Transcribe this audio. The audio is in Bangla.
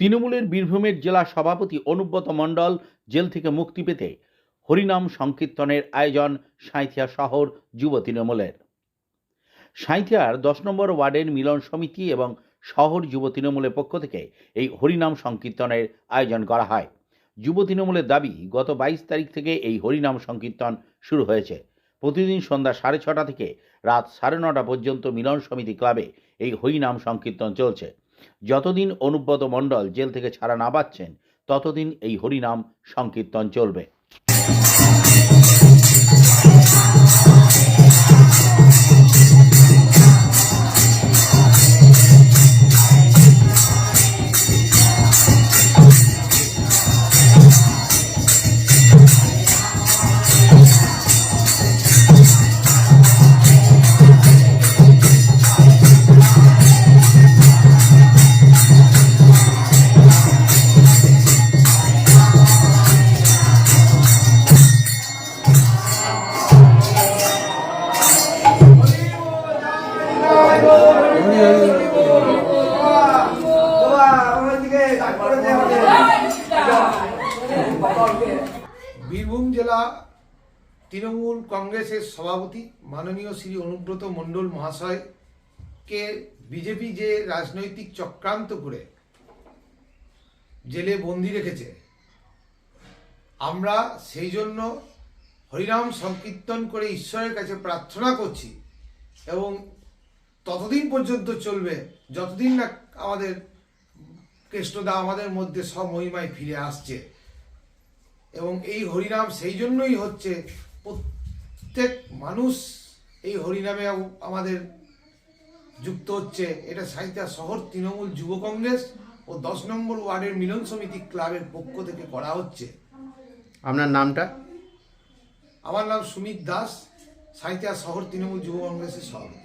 তৃণমূলের বীরভূমের জেলা সভাপতি অনুব্রত মণ্ডল জেল থেকে মুক্তি পেতে হরিনাম সংকীর্তনের আয়োজন সাঁইথিয়া শহর যুব তৃণমূলের। সাঁইথিয়ার দশ নম্বর ওয়ার্ডের মিলন সমিতি এবং শহর যুব তৃণমূলের পক্ষ থেকে এই হরিনাম সংকীর্তনের আয়োজন করা হয়। যুব তৃণমূলের দাবি, গত বাইশ তারিখ থেকে এই হরিনাম সংকীর্তন শুরু হয়েছে। প্রতিদিন সন্ধ্যা সাড়ে ছটা থেকে রাত সাড়ে নটা পর্যন্ত মিলন সমিতি ক্লাবে এই হরিনাম সংকীর্তন চলছে। যতদিন অনুব্রত মণ্ডল জেল থেকে ছাড়া না পাচ্ছেন ততদিন এই হরিনাম সংকীর্তন চলবে। বীরভূম জেলা তৃণমূল কংগ্রেসের সভাপতি মাননীয় শ্রী অনুব্রত মণ্ডল মহাশয়কে বিজেপি যে রাজনৈতিক চক্রান্ত করে জেলে বন্দি রেখেছে, আমরা সেই জন্য হরিনাম সংকীর্তন করে ঈশ্বরের কাছে প্রার্থনা করছি এবং ততদিন পর্যন্ত চলবে যতদিন না আমাদের কৃষ্ণদা আমাদের মধ্যে সব মহিমায় ফিরে আসছে। এবং এই হরিনাম সেই জন্যই হচ্ছে প্রত্যেক মানুষ এই হরিনামে আমাদের যুক্ত হচ্ছে। এটা সাহিত্যা শহর তৃণমূল যুব কংগ্রেস ও দশ নম্বর ওয়ার্ডের মিলন সমিতি ক্লাবের পক্ষ থেকে করা হচ্ছে। আপনার নামটা? আমার নাম সুমিত দাস সাহিত্যা শহর তৃণমূল যুব কংগ্রেসের সভাপতি।